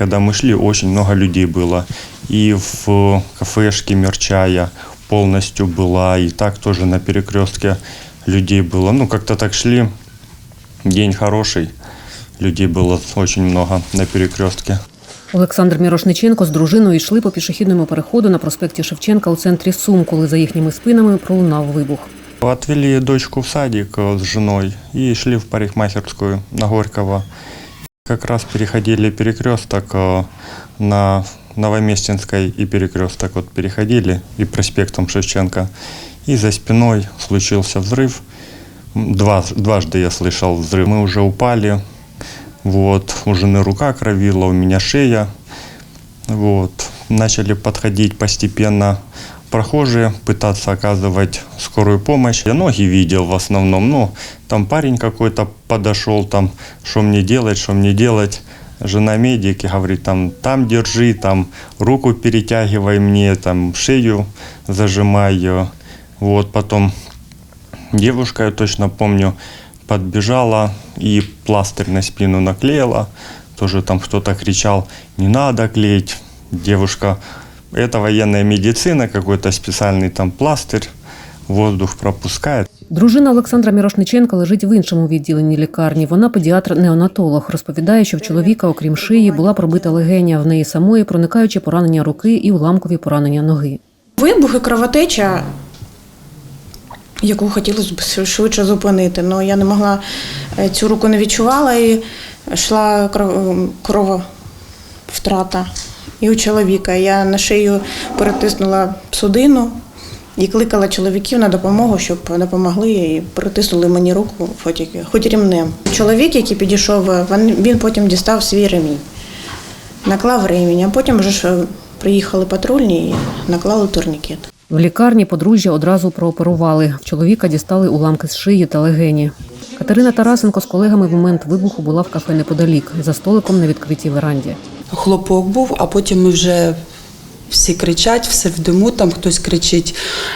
Когда мы шли, очень много людей было. И в кафешке Мерчая полностью была, и так тоже на перекрестке людей было. Ну, как-то так шли. День хороший. Людей было очень много на перекрестке. Олександр Мірошниченко з дружиною йшли по пішохідному переходу на проспекті Шевченка у центрі Сум, коли за їхніми спинами пролунав вибух. Отвели дочку в садик э, с женой и шли в парикмахерскую на Горького. Как раз переходили перекресток э, на Новоместинской и перекресток вот переходили и проспектом Шевченко. И за спиной случился взрыв. Два, дважды я слышал взрыв. Мы уже упали. Вот, у жены рука кровила, у меня шея. Вот. Начали подходить постепенно прохожие, пытаться оказывать скорую помощь. Я ноги видел в основном. Ну, там парень какой-то подошел, там, что мне делать, что мне делать. Жена медики говорит, там, там держи, там, руку перетягивай мне, там, шею зажимай. Вот, потом девушка, я точно помню, подбежала и пластырь на спину наклеила. Тоже там кто-то кричал, не надо клеить. Девушка, это военная медицина, какой-то специальный там пластырь, воздух пропускает. Дружина Олександра Мірошниченка лежить в іншому відділенні лікарні. Вона педіатр-неонатолог. Розповідає, що в чоловіка, окрім шиї, була пробита легеня. В неї самої проникаючі поранення руки і уламкові поранення ноги. Вибух і кровотеча, яку хотілося б швидше зупинити. але я не могла е, цю руку не відчувала і йшла кров- крововтрата. І у чоловіка. Я на шию перетиснула судину і кликала чоловіків на допомогу, щоб допомогли і перетиснули мені руку, хоч, рівнем. Чоловік, який підійшов, він, потім дістав свій ремінь, наклав ремінь, а потім вже ж приїхали патрульні і наклали турнікет. В лікарні подружжя одразу прооперували. Чоловіка дістали уламки з шиї та легені. Катерина Тарасенко з колегами в момент вибуху була в кафе неподалік, за столиком на відкритій веранді. Хлопок був, а потім ми вже всі кричать, все в диму, там хтось кричить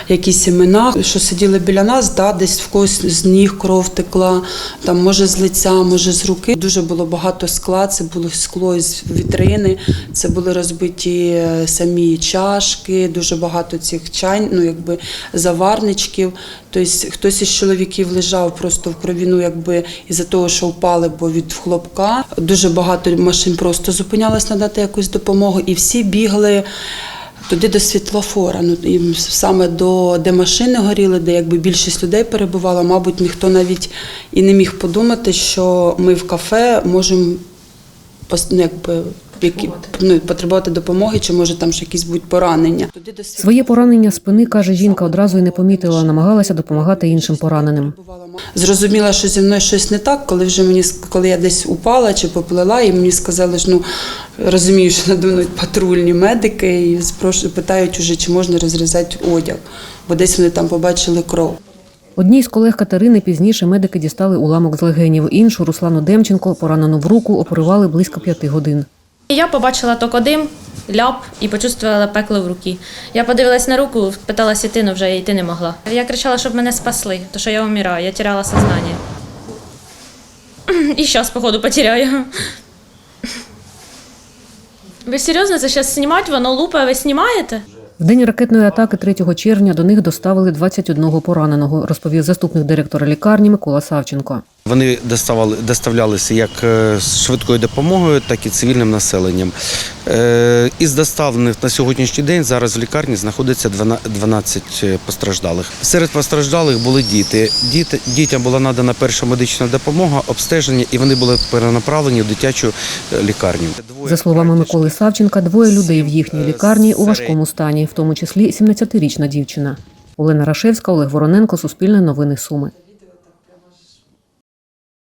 якісь імена, що сиділи біля нас, да, десь в когось з ніг кров текла, там може з лиця, може з руки. Дуже було багато скла, це було скло з вітрини, це були розбиті е, самі чашки, дуже багато цих чань, ну якби заварничків. Тобто хтось із чоловіків лежав просто в крові, ну якби із-за того, що впали, бо від хлопка. Дуже багато машин просто зупинялось надати якусь допомогу, і всі бігли. Туди до світлофора, ну і саме до де машини горіли, де якби більшість людей перебувала, мабуть, ніхто навіть і не міг подумати, що ми в кафе можемо ну, якби, які, ну, потребувати допомоги, чи може там ще якісь будуть поранення. Своє поранення спини, каже жінка, одразу й не помітила, намагалася допомагати іншим пораненим. Зрозуміла, що зі мною щось не так, коли вже мені коли я десь упала чи поплила, і мені сказали, що ну розумію, що надо мною патрульні медики, і питають уже, чи можна розрізати одяг, бо десь вони там побачили кров. Одній з колег Катерини пізніше медики дістали уламок з легенів. Іншу Руслану Демченко, поранену в руку, оперували близько п'яти годин. Я побачила тільки дим, ляп і почувствувала пекло в руки. Я подивилась на руку, питалася йти, але вже йти не могла. Я кричала, щоб мене спасли, тому що я вмираю, я теряла сознання. І зараз, походу, потеряю. Ви серйозно це зараз знімати? Воно лупає, ви знімаєте? В день ракетної атаки 3 червня до них доставили 21 пораненого, розповів заступник директора лікарні Микола Савченко. Вони доставали, доставлялися як е, швидкою допомогою, так і цивільним населенням. Е, Із доставлених на сьогоднішній день зараз в лікарні знаходиться 12 12 постраждалих. Серед постраждалих були діти. Діти дітям була надана перша медична допомога, обстеження, і вони були перенаправлені в дитячу е, лікарню. За словами Миколи Савченка, двоє людей в їхній лікарні у важкому стані, в тому числі 17-річна дівчина. Олена Рашевська, Олег Вороненко, Суспільне новини Суми.